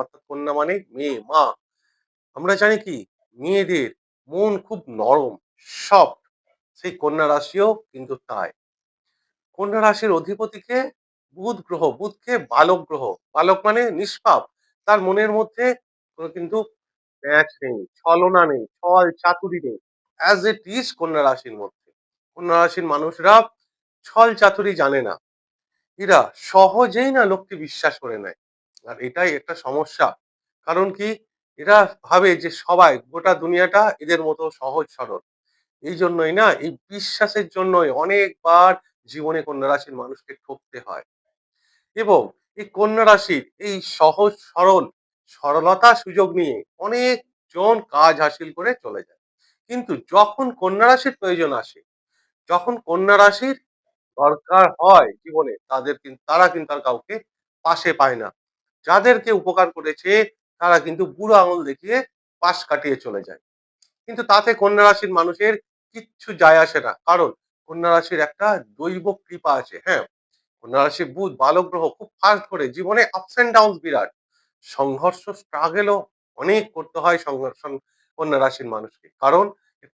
অর্থাৎ কন্যা মানে মেয়ে, মা। আমরা জানি কি, মেয়েদের মন খুব নরম, সফট। সেই কন্যা রাশিও কিন্তু তাই। কন্যা রাশির অধিপতিকে বুধ গ্রহ, বুধকে বালক গ্রহ। বালক মানে নিষ্পাপ। তার মনের মধ্যে কোনো কিন্তু ম্যাচ নেই, ছলনা নেই, ছল চাতুরি নেই। অ্যাজ ইট ইজ কন্যা রাশির মধ্যে। কন্যা রাশির মানুষরা ছল চাতুরি জানে না। এরা সহজেই না লোককে বিশ্বাস করে নেয়। আর এটাই একটা সমস্যা। কারণ কি? এরা ভাবে যে সবাই, গোটা দুনিয়াটা এদের মতো সহজ সরল। এই জন্যই না, এই বিশ্বাসের জন্যই অনেকবার জীবনে কন্যা রাশির মানুষকে ঠকতে হয়। এবং এই কন্যা রাশির এই সহজ, সরল, সরলতা সুযোগ নিয়ে অনেক জন কাজ হাসিল করে চলে যায়। কিন্তু যখন কন্যা রাশির প্রয়োজন আসে, যখন কন্যা রাশির দরকার হয় জীবনে, তাদের কিন্তু তারা কিন্তু আর কাউকে পাশে পায় না। যাদেরকে উপকার করেছে, তারা কিন্তু বুড়ো আঙুল দেখিয়ে পাশ কাটিয়ে চলে যায়। কিন্তু তাতে কন্যা রাশির মানুষের কিচ্ছু যায় আসে না। কারণ কন্যা রাশির একটা দৈব কৃপা আছে হ্যাঁ? কন্যা রাশি বুধ, বালক গ্রহ খুব ফাস্ট করে, জীবনে আপস এন্ড ডাউন বিরাট। সংঘর্ষ স্ট্রাগেলও অনেক করতে হয় সংঘর্ষ কন্যা রাশির মানুষকে। কারণ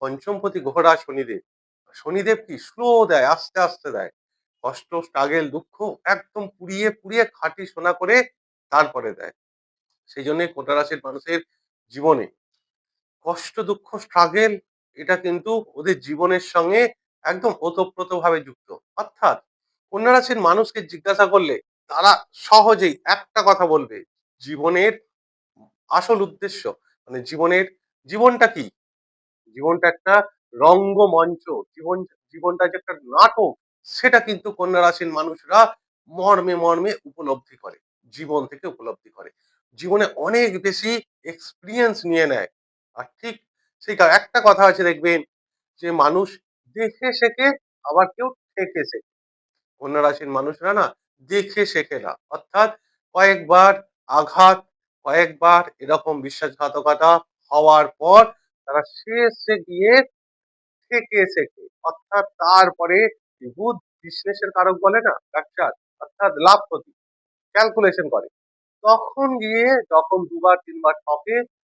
পঞ্চমপতি গ্রহরা শনিদেব। শনিদেব কি? স্লো দেয়, আস্তে আস্তে দেয়। কষ্ট স্ট্রাগেল দুঃখ একদম পুড়িয়ে পুড়িয়ে খাঁটি সোনা করে তারপরে দেয়। সেই জন্য কন্যা রাশির মানুষের জীবনে কষ্ট, দুঃখ স্ট্রাগেল এটা কিন্তু ওদের জীবনের সঙ্গে একদম ওতপ্রোত ভাবে যুক্ত। অর্থাৎ কন্যা রাশির মানুষকে জিজ্ঞাসা করলে তারা সহজেই একটা কথা বলবে, জীবনের আসল উদ্দেশ্য। মানে জীবনের, জীবনটা কি? জীবনটা একটা রঙ্গমঞ্চ, জীবন, জীবনটা যে একটা নাটক, সেটা কিন্তু কন্যা রাশির মানুষরা মর্মে মর্মে উপলব্ধি করে। জীবন থেকে উপলব্ধি করে। জীবনে অনেক বেশি এক্সপিরিয়েন্স নিয়ে নেয়। আর ঠিক সেই একটা কথা আছে দেখবেন, যে মানুষ দেখে শেখে, আবার কেউ থেকে শেখে। কন্যা রাশির মানুষরা না দেখে শেখে না। অর্থাৎ কয়েকবার আঘাত, কয়েকবার এরকম বিশ্বাসঘাতকতা হওয়ার পর তারা শেষে গিয়ে থেকে শেখে। অর্থাৎ তারপরে বুধ বিশ্লেষের কারক বলে না ডাক্তার অর্থাৎ লাভ ক্ষতি ক্যালকুলেশন করে। তখন গিয়ে যখন দুবার তিনবার ঠকে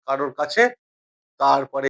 কারোর কাছে তারপরে